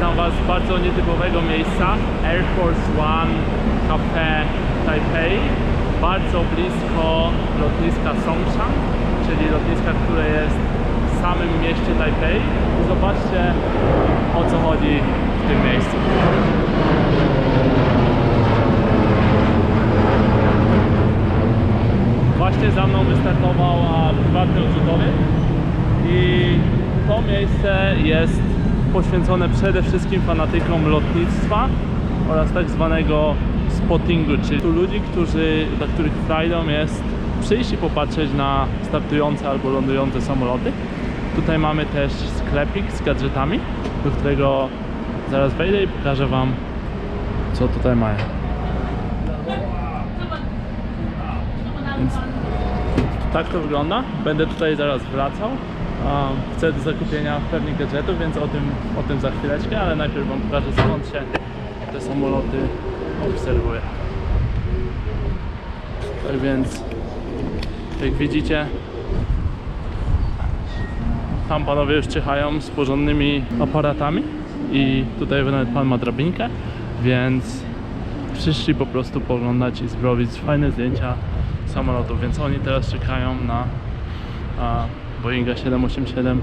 Witam Was z bardzo nietypowego miejsca. Air Force One Cafe Taipei. Bardzo blisko lotniska Songshan czyli lotniska, które jest w samym mieście Taipei. Zobaczcie o co chodzi w tym miejscu. Właśnie za mną wystartował prywatny odrzutowiec i to miejsce jest poświęcone przede wszystkim fanatykom lotnictwa oraz tak zwanego spottingu, czyli tu ludzi, którzy, dla których frajdą jest przyjść i popatrzeć na startujące albo lądujące samoloty. Tutaj mamy też sklepik z gadżetami, do którego zaraz wejdę i pokażę Wam co tutaj mają. Więc tak to wygląda. Będę tutaj zaraz wracał. Chcę do zakupienia pewnych gadżetów, więc o tym, o tym za chwileczkę, ale najpierw Wam pokażę skąd się te samoloty obserwuje. Tak więc, jak widzicie, tam panowie już czyhają z porządnymi aparatami i tutaj nawet pan ma drabinkę, więc przyszli po prostu poglądać i zrobić fajne zdjęcia samolotów, więc oni teraz czekają na a, Boeinga 787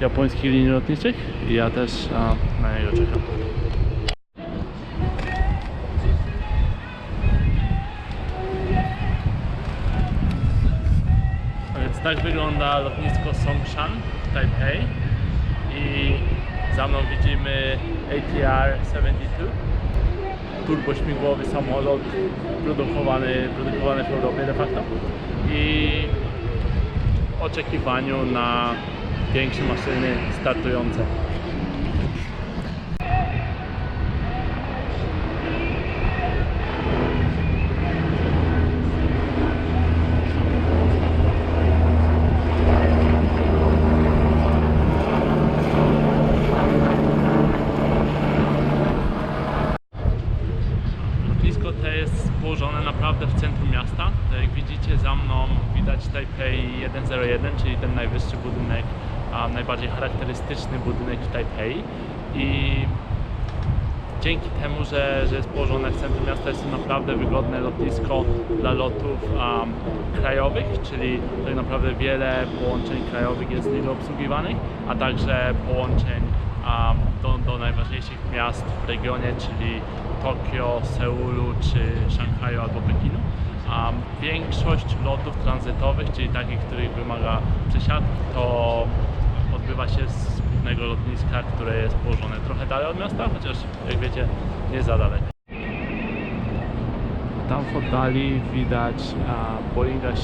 japońskich linii lotniczych. I ja też a, na niego czekam. Tak wygląda lotnisko Songshan w Taipei i za mną widzimy ATR 72 turbośmigłowy samolot produkowany, produkowany w Europie de facto. I oczekiwaniu na większe maszyny startujące. Lotnisko te jest położone naprawdę w centrum miasta. Jak widzicie za mną widać Taipei 101, czyli ten najwyższy budynek, najbardziej charakterystyczny budynek w Taipei. I dzięki temu, że, że jest położone w centrum miasta, jest to naprawdę wygodne lotnisko dla lotów um, krajowych, czyli tak naprawdę wiele połączeń krajowych jest z niego obsługiwanych, a także połączeń um, do, do najważniejszych miast w regionie, czyli Tokio, Seulu czy Szanghaju albo Pekinu. A większość lotów tranzytowych, czyli takich, których wymaga przesiadki, to odbywa się z głównego lotniska, które jest położone trochę dalej od miasta, chociaż jak wiecie nie za daleko. Tam w oddali widać Boeinga 787-800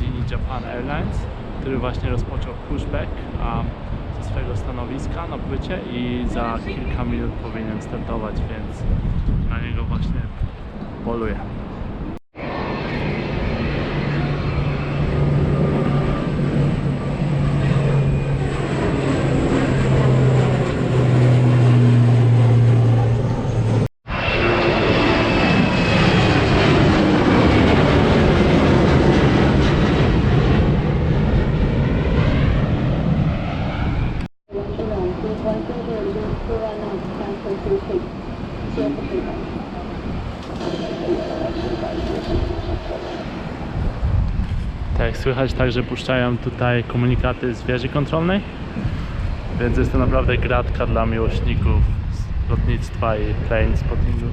linii Japan Airlines, który właśnie rozpoczął pushback a, ze swojego stanowiska na płycie i za kilka minut powinien startować, więc na niego właśnie poluję. Tak jak słychać także puszczają tutaj komunikaty z wieży kontrolnej, więc jest to naprawdę gratka dla miłośników lotnictwa i plane spottingu.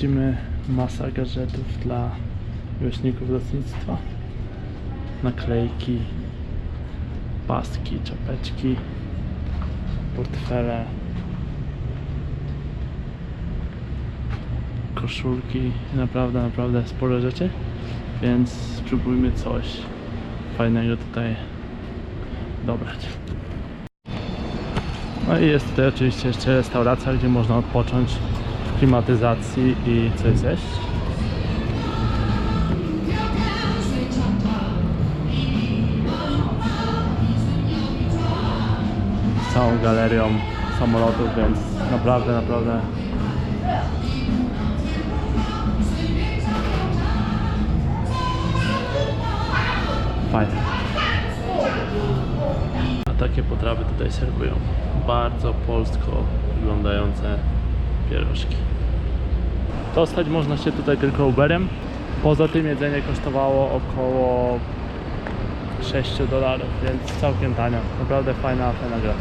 Widzimy masa gadżetów dla miłośników lotnictwa. Naklejki, paski, czapeczki, portfele, koszulki, naprawdę, naprawdę sporo rzeczy, więc spróbujmy coś fajnego tutaj dobrać. No i jest tutaj oczywiście jeszcze restauracja, gdzie można odpocząć klimatyzacji i coś zjeść. Całą galerią samolotów, więc naprawdę, naprawdę fajne. A takie potrawy tutaj serwują. Bardzo polsko wyglądające pierożki. Dostać można się tutaj tylko Uberem. Poza tym jedzenie kosztowało około 6 dolarów, więc całkiem tanio. Naprawdę fajna, fajna gra.